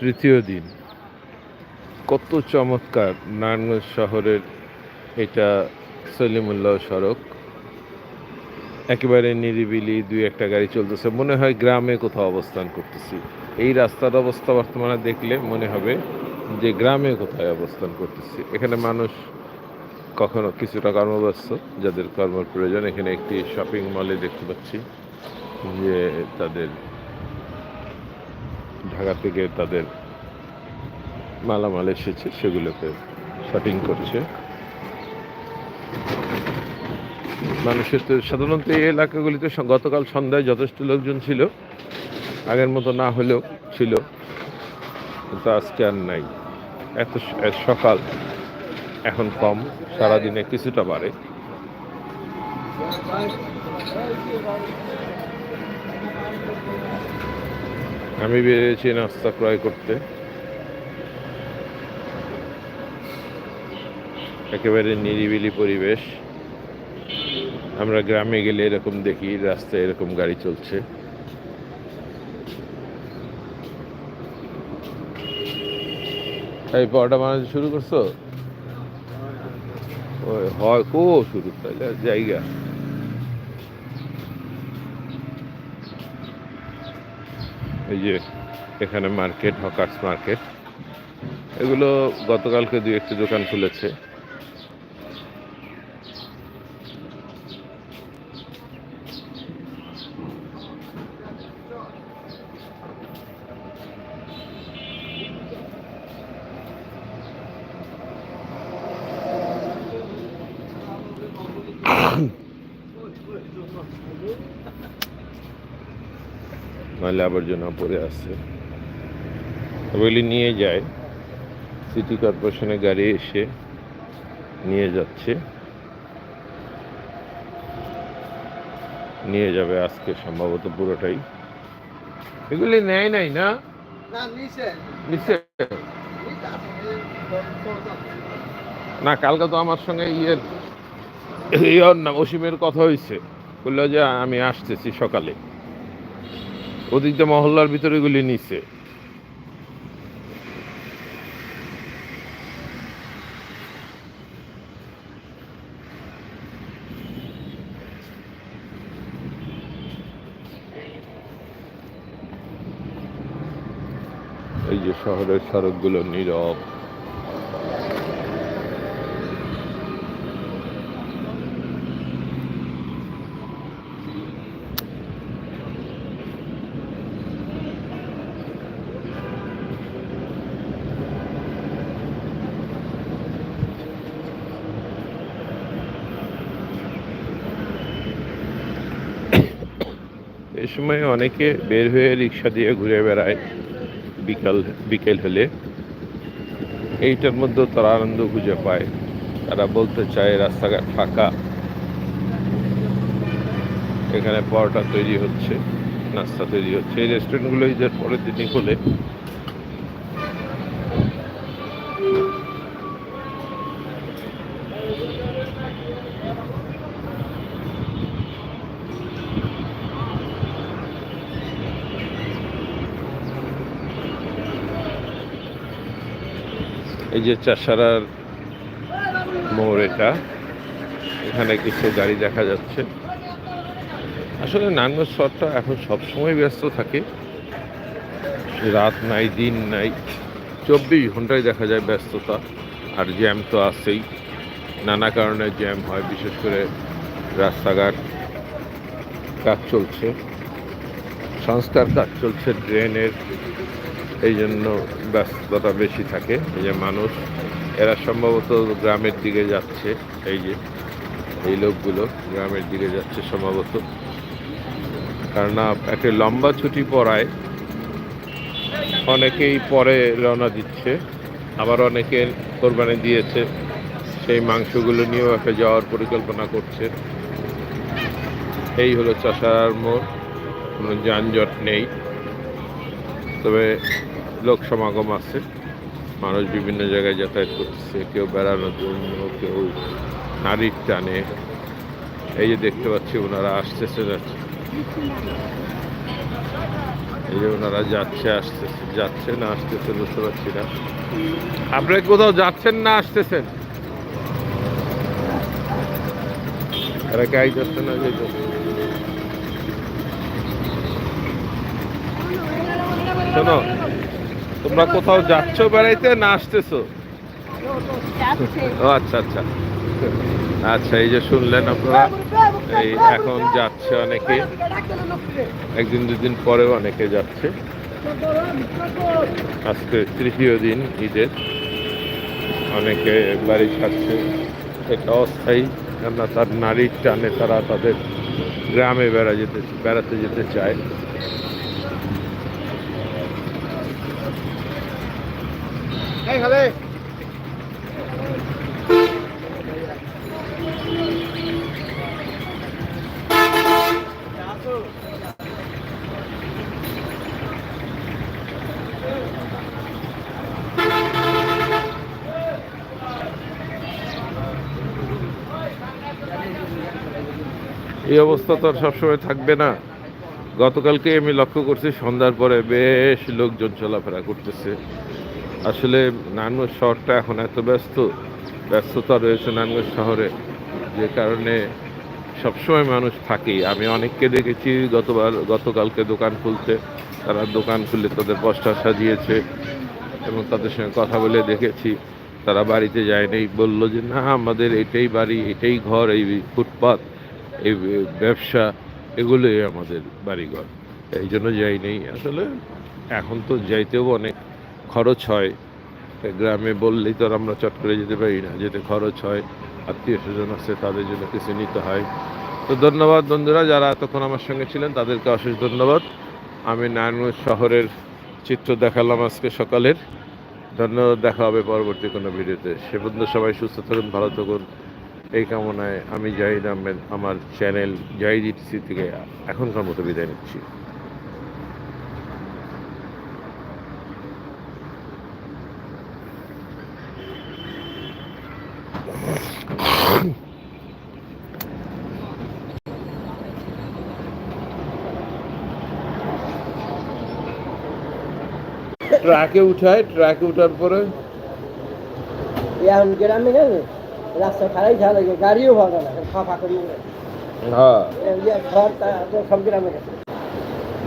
তৃতীয় দিন। কত চমৎকার নারায়ণগঞ্জ শহরের এটা সলিমুল্লাহ সড়ক। একেবারে নিরিবিলি দুই একটা গাড়ি চলতেছে। মনে হয় গ্রামে কোথাও অবস্থান করতেছি। এই রাস্তার অবস্থা বর্তমানে দেখলে মনে হবে যে গ্রামে কোথায় অবস্থান করতেছি। এখানে মানুষ কখনো কিছুটা কর্মব্যস্ত, যাদের কর্মের প্রয়োজন। এখানে একটি শপিং মলে দেখতে পাচ্ছি যে তাদের ঢাকা থেকে তাদের মালামাল এসেছে, সেগুলোকে শপিং করছে। মানুষের তো সাধারণত এই এলাকাগুলিতে গতকাল সন্ধ্যায় যথেষ্ট লোকজন ছিল। আগের মতো না হলেও ছিল। কিন্তু আজকে আর নাই। এত সকাল এখন কম, সারাদিনে কিছুটা বাড়ে। আমি বেরিয়েছি নাস্তা ক্রয় করতে। একেবারে নিরিবিলি পরিবেশ। আমরা গ্রামে গেলে এরকম দেখি, রাস্তায় এরকম গাড়ি চলছে। এই পরোটা বানাতে শুরু করছ? হয় কো শুরু, তাহলে জায়গা। এই যে এখানে মার্কেট হকার্স মার্কেট এগুলো গতকালকে দু একটি দোকান খুলেছে। ময়লা আবর্জনা পড়ে আছে ওগুলি নিয়ে যায় সিটি কর্পোরেশনের গাড়ি এসে নিয়ে যাচ্ছে। নিয়ে যাবে আজকে সম্ভবত পুরোটাই। এগুলি নেয় নাই না? না না কালকে তো আমার সঙ্গে ইয়ের ইয়র নাম অসীমের কথা হয়েছে বলল যে আমি আসতেছি সকালে। ওদিক মহল্লার ভিতরে গুলি নিছে এই যে শহরের সড়কগুলো নীরব। এই সময় অনেকে বের হয়ে রিক্সা দিয়ে ঘুরে বেড়ায় বিকাল, বিকেল হলে। এইটার মধ্যেও তারা আনন্দ খুঁজে পায়। তারা বলতে চায় রাস্তাঘাট ফাঁকা। এখানে পরোটা তৈরি হচ্ছে, নাস্তা তৈরি হচ্ছে। এই রেস্টুরেন্টগুলো ঈদের পরের দিনই খোলে। এই যে চাষারার মোড় এটা, এখানে কিছু গাড়ি দেখা যাচ্ছে। আসলে নাঙ্গল শহরটা এখন সবসময় ব্যস্ত থাকে। রাত নাই, দিন নাই, চব্বিশ ঘন্টায় দেখা যায় ব্যস্ততা, আর জ্যাম তো আছেই। নানা কারণে জ্যাম হয়, বিশেষ করে রাস্তাঘাট, কাজ চলছে। সংস্কার কাজ চলছে, ড্রেনের, এই জন্য ব্যস্ততা বেশি থাকে। এই যে মানুষ, এরা সম্ভবত গ্রামের দিকে যাচ্ছে। এই যে, এই লোকগুলো গ্রামের দিকে যাচ্ছে সম্ভবত। কারণ একটা লম্বা ছুটি পড়ায়। অনেকেই পরে রওনা দিচ্ছে। আবার অনেকে কোরবানি দিয়েছে। সেই মাংসগুলো নিয়েও একটা যাওয়ার পরিকল্পনা করছে। এই হলো চাষার মোড়। কোনো যানজট নেই। তবে লোক সমাগম আছে। মানুষ বিভিন্ন জায়গায় যাতায়াত করতেছে। কেউ বেড়ানোর জন্য, কেউ নারীর টানে। এই যে দেখতে পাচ্ছি, ওনারা আসতেছে, যাচ্ছে। এই যে ওনারা যাচ্ছে, আসতেছে। যাচ্ছে না আসতেছে বুঝতে পারছি না। আপনারা কোথাও যাচ্ছেন না আসতেছেন? আইতেছে না। শোনো তোমরা কোথাও যাচ্ছ বেড়াইতে না আসতেছো? ও আচ্ছা আচ্ছা। আচ্ছা এই যে শুনলেন আপনারা, এই এখন যাচ্ছে অনেকে। একদিন, দুদিন পরেও অনেকে যাচ্ছে। আজকে তৃতীয় দিন ঈদের। অনেকে বাড়ি থাকছে এটা অস্থায়ী কেননা তার নারীর টানে তারা তাদের গ্রামে বেড়া যেতে বেড়াতে যেতে চায়। এই অবস্থা তো আর সবসময় থাকবে না। গতকালকে আমি লক্ষ্য করছি, সন্ধ্যার পরে বেশ লোকজন চলাফেরা করতেছে। আসলে নারায়ণগঞ্জ শহরটা এখন এত ব্যস্ত, ব্যস্ততা রয়েছে নারায়ণগঞ্জ শহরে, যে কারণে সবসময় মানুষ থাকেই। আমি অনেককে দেখেছি গতবার, গতকালকে দোকান খুলতে, তারা দোকান খুলে তাদের পোস্টার সাজিয়েছে এবং তাদের সঙ্গে কথা বলে দেখেছি। তারা বাড়িতে যায়নি, বলল যে, না, আমাদের এটাই বাড়ি, এটাই ঘর, এই ফুটপাত, এই ব্যবসা, এগুলোই আমাদের বাড়িঘর। এই জন্য যাই নেই আসলে এখন তো যাইতেও অনেক খরচ হয়। গ্রামে বললেই তো আমরা চট করে যেতে পারি না। যেতে খরচ হয়, আত্মীয় স্বজন আছে, তাদের জন্য কিছু নিতে হয়। তো ধন্যবাদ বন্ধুরা, যারা এতক্ষণ আমার সঙ্গে ছিলেন, তাদেরকে অশেষ ধন্যবাদ। আমি নারায়ণগঞ্জ শহরের চিত্র দেখালাম আজকে সকালের। ধন্যবাদ, দেখা হবে পরবর্তী কোনো ভিডিওতে। সে পর্যন্ত সবাই সুস্থ থাকুন, ভালো থাকুন। এই কামনায় আমি জাহিদ আহমেদ, আমার চ্যানেল জাহিদ ইটিসি থেকে এখনকার মতো বিদায় নিচ্ছি। ট্রাকে উঠায় ট্রাকে উঠার পরে? এখন গ্রামে গেলে রাস্তা খারাই ঝাল গাড়িও ভালো না ফাঁকা করে হ্যাঁ। সব গ্রামে গেছে।